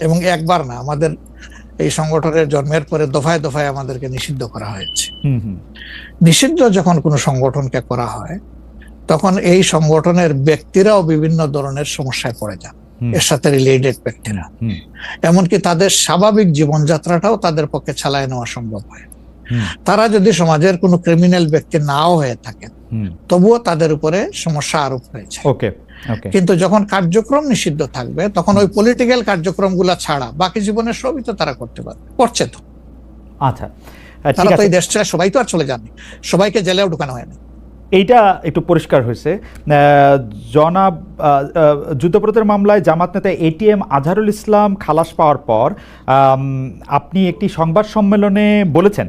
এবং একবার না আমাদের এই সংগঠনের জন্মের পরে দফায় দফায় আমাদেরকে নিষিদ্ধ করা হয়েছে। নিষিদ্ধ যখন কোনো সংগঠনকে করা হয় তখন এই সংগঠনের ব্যক্তিরাও বিভিন্ন ধরনের সমস্যায় পড়ে যান। এর সাথে রিলেটেড ব্যক্তিরা। এমনকি তাদের স্বাভাবিক জীবনযাত্রাটাও তাদের পক্ষে চালায় নেওয়া সম্ভব হয়। তারা যদি সমাজের কোনো ক্রিমিনাল ব্যক্তি নাও হয়ে থাকেন তবুও তাদের উপরে সমস্যা আরোপ হয়েছে ওকে কিন্তু যখন কার্যক্রম নিষিদ্ধ থাকবে তখন ওই পলিটিক্যাল কার্যক্রমগুলো ছাড়া বাকি জীবনের সবই তো তারা করতে পারবে করছে তো। আচ্ছা। তারা তো এই দেশ ছেড়ে সবাই তো আর চলে যাননি সবাইকে জেলেও ঢুকানো হয়নি। এইটা একটু পরিষ্কার হয়েছে। জনাব যুদ্ধপ্রতের মামলায় জামাত নেতা এটিএম আজহারুল ইসলাম খালাস পাওয়ার পর আপনি একটি সংবাদ সম্মেলনে বলেছেন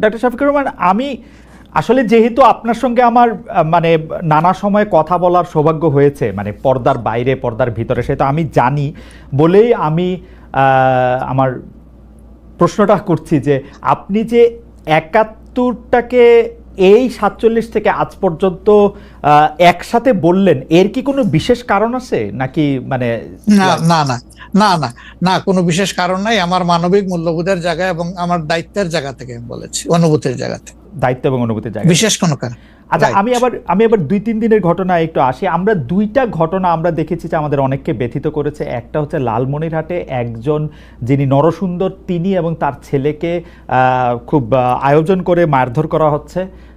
ডক্টর শফিকুর রহমান, আমি আসলে যেহেতু আপনার সঙ্গে আমার মানে নানা সময় কথা বলার সৌভাগ্য হয়েছে মানে পর্দার বাইরে, পর্দার ভিতরে সেটা আমি জানি, বলেই আমি আমার প্রশ্নটা করছি যে আপনি যে একাত্তরটাকে এই সাতচল্লিশ থেকে আজ পর্যন্ত একসাথে বললেন, এর কি কোনো বিশেষ কারণ আছে? নাকি মানে না না। না না না কোনো বিশেষ কারণ নাই। আমার মানবিক মূল্যবোধের জায়গা এবং আমার দায়িত্বের জায়গা থেকে আমি বলেছি অনুভূতির জায়গা থেকে। দায়িত্ব এবং অনুভূতির জায়গা বিশেষ কোনো কারণ আচ্ছা আমি আবার আমি আবার দুই তিন দিনের ঘটনা একটু আসি। আমরা দুইটা ঘটনা আমরা দেখেছি যে আমাদের অনেককে ব্যথিত করেছে। একটা হচ্ছে লালমনিরহাটে একজন যিনি নরসুন্দর তিনি এবং তার ছেলেকে খুব আয়োজন করে মারধর করা হচ্ছে।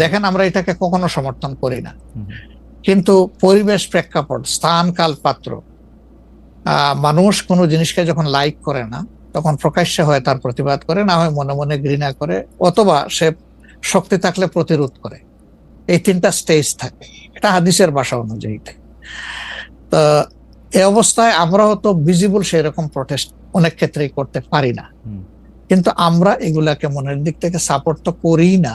দেখেন আমরা এটাকে কখনো সমর্থন করি না। কিন্তু পরিবেশ প্রেক্ষাপট স্থান কাল পাত্র মানুষ কোনো জিনিসকে যখন লাইক করে না তখন প্রকাশ্যে হয় তার প্রতিবাদ করে না হয় মনে মনে ঘৃণা করে অথবা সে শক্তি থাকলে প্রতিরোধ করে। এই তিনটা স্টেজ থাকে। এটা হাদিসের ভাষা অনুযায়ী তো এই অবস্থায় আমরাও তো ভিজিবল সেই রকম প্রটেস্ট অনেক ক্ষেত্রেই করতে পারি না। কিন্তু আমরা এগুলাকে মনের দিক থেকে সাপোর্ট তো করি না।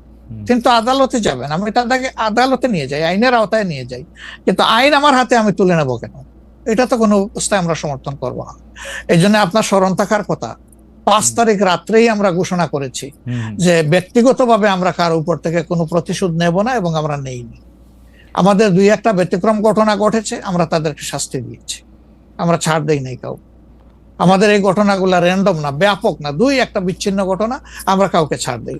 কিন্তু আদালতে যাবেন আমি তাদেরকে আদালতে নিয়ে যাই আইনের আওতায় নিয়ে যাই। কিন্তু আইন আমার হাতে আমি তুলে নেব কেন? এটা তো কোনো অবস্থায় আমরা সমর্থন করব না। এই জন্য আপনার স্মরণ থাকার কথা পাঁচ তারিখ রাত্রেই আমরা ঘোষণা করেছি যে ব্যক্তিগতভাবে আমরা কার উপর থেকে কোনো প্রতিশোধ নেব না এবং আমরা নেইনি। আমাদের দুই একটা ব্যতিক্রম ঘটনা ঘটেছে আমরা তাদেরকে শাস্তি দিয়েছি। আমরা ছাড় দেই নাই কাউ আমাদের এই ঘটনাগুলো র্যান্ডম না ব্যাপক না দুই একটা বিচ্ছিন্ন ঘটনা আমরা কাউকে ছাড় দেই।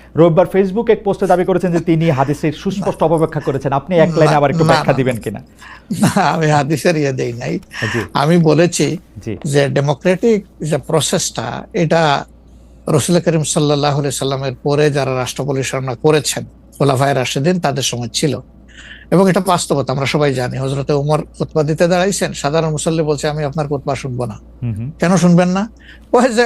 রোববার ফেসবুক এক পোস্টে দাবি করেছেন যে তিনি হাদিসের সুস্পষ্ট অপব্যাখ্যা করেছেন। আপনি এক লাইনে আবার একটু ব্যাখ্যা দিবেন কিনা? না, আমি হাদিসের ইয়ে দেই নাই। আমি বলেছি যে ডেমোক্রেটিক যে প্রসেসটা এটা রসুল করিম সাল্লাহ সাল্লামের পরে যারা রাষ্ট্র পরিচালনা করেছেন খোলাফায় রাশেদিন তাদের সময় ছিল। এবং এটা বাস্তবতা আমরা সবাই জানি। হজরতে উমর খুতবা দিতে দাঁড়াইছেন সাধারণ মুসল্লি বলছে আমি আপনার খুতবা শুনব না। কেন শুনবেন না? ওই যে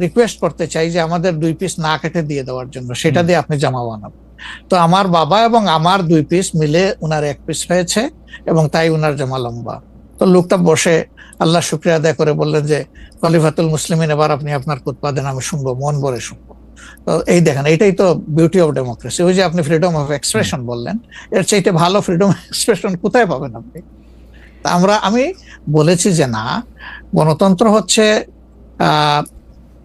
রিকোয়েস্ট করতে চাই যে আমাদের দুই পিস না কেটে দিয়ে দেওয়ার জন্য সেটা দিয়ে আপনি জামা বানাবেন তো আমার বাবা এবং আমার দুই পিস মিলে উনার এক পিস হয়েছে এবং তাই উনার জামা লম্বা। তো লোকটা বসে আল্লাহ শুক্রিয়া আদায় করে বললেন যে খলিফাতুল মুসলিমিন এবার আপনি আপনার উৎপাদন আমি শুনব মন ভরে শুনব। তো এই দেখেন এইটাই তো বিউটি অফ ডেমোক্রেসি ওই যে আপনি ফ্রিডম অফ এক্সপ্রেশন বললেন এর চাইতে ভালো ফ্রিডম এক্সপ্রেশন কোথায় পাবেন আপনি? তা আমরা আমি বলেছি যে না গণতন্ত্র হচ্ছে আহ